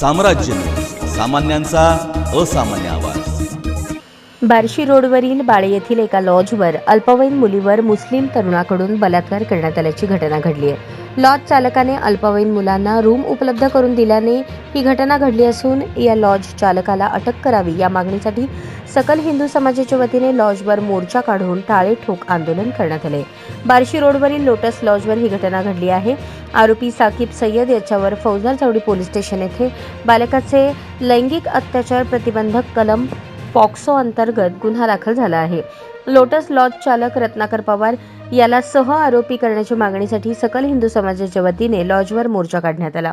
साम्राज्य. सामान्यांचा असामान्य आवाज. बार्शी रोडवरील बाळे येथील एका लॉजवर अल्पवयीन मुलीवर मुस्लिम तरुणाकडून बलात्कार करण्यात आल्याची घटना घडली आहे. लॉज चालकाने अल्पवयीन मुलांना रूम उपलब्ध करून दिल्याने ही घटना घडली असून या लॉज चालकाला अटक करावी या मागणीसाठी सकल हिंदू समाजाच्या वतीने लॉजवर मोर्चा काढून टाळे ठोक आंदोलन करण्यात आले. बार्शी रोडवरील लोटस लॉजवर ही घटना घडली आहे. आरोपी साकीब सय्यद याच्यावर फौजदार चौडी पोलीस स्टेशन येथे बालकाचे लैंगिक अत्याचार प्रतिबंधक कलम पॉक्सो अंतर्गत गुन्हा दाखल झाला आहे. लोटस लॉज चालक रत्नाकर पवार याला सह आरोपी करण्याच्या मागणीसाठी सकल हिंदू समाजाच्या वतीने लॉजवर मोर्चा काढण्यात आला.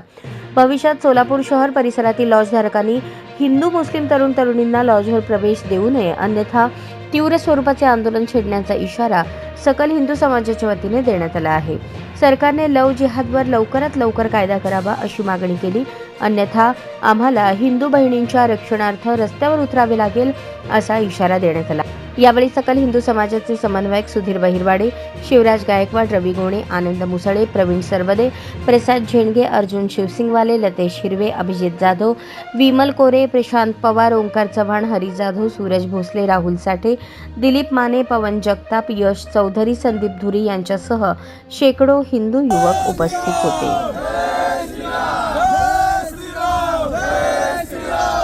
भविष्यात सोलापूर शहर परिसरातील लॉजधारकांनी हिंदू मुस्लिम तरुण तरुणींना लॉजवर प्रवेश देऊ नये अन्यथा तीव्र स्वरूपाचे आंदोलन छेडण्याचा इशारा सकल हिंदू समाजाच्या वतीने देण्यात आला आहे. सरकारने लव जिहादवर लवकरात लवकर कायदा करावा अशी मागणी केली. अन्यथा आम्हाला हिंदू बहिणींच्या रक्षणार्थ रस्त्यावर उतरावे लागेल असा इशारा देण्यात आला. यावेळी सकल हिंदू समाजाचे समन्वयक सुधीर बहिरवाडे शिवराज गायकवाड रवी गोणे आनंद मुसळे प्रवीण सरवदे प्रसाद झेंडगे अर्जुन शिवसिंगवाले लतेश हिरवे अभिजित जाधव विमल कोरे प्रशांत पवार ओंकार चव्हाण हरी जाधव सूरज भोसले राहुल साठे दिलीप माने पवन जगताप यश चौधरी संदीप धुरी यांच्यासह शेकडो हिंदू युवक उपस्थित होते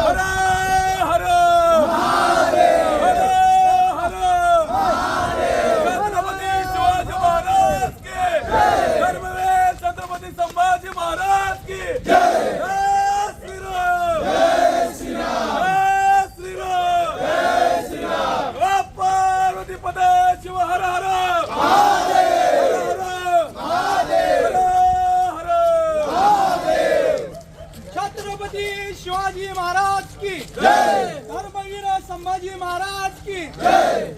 हर हर हर हर छत्रपती शिवाजी महाराज के धर्मवीर छत्रपती संभाजी महाराज की जय श्रीराम जय श्रीराम जय श्रीराम जय श्रीराम पार्वती पदे शिव हर हर हर हर हर छत्रपती शिवाजी महाराज की जय! धर्मवीर संभाजी महाराज की जय!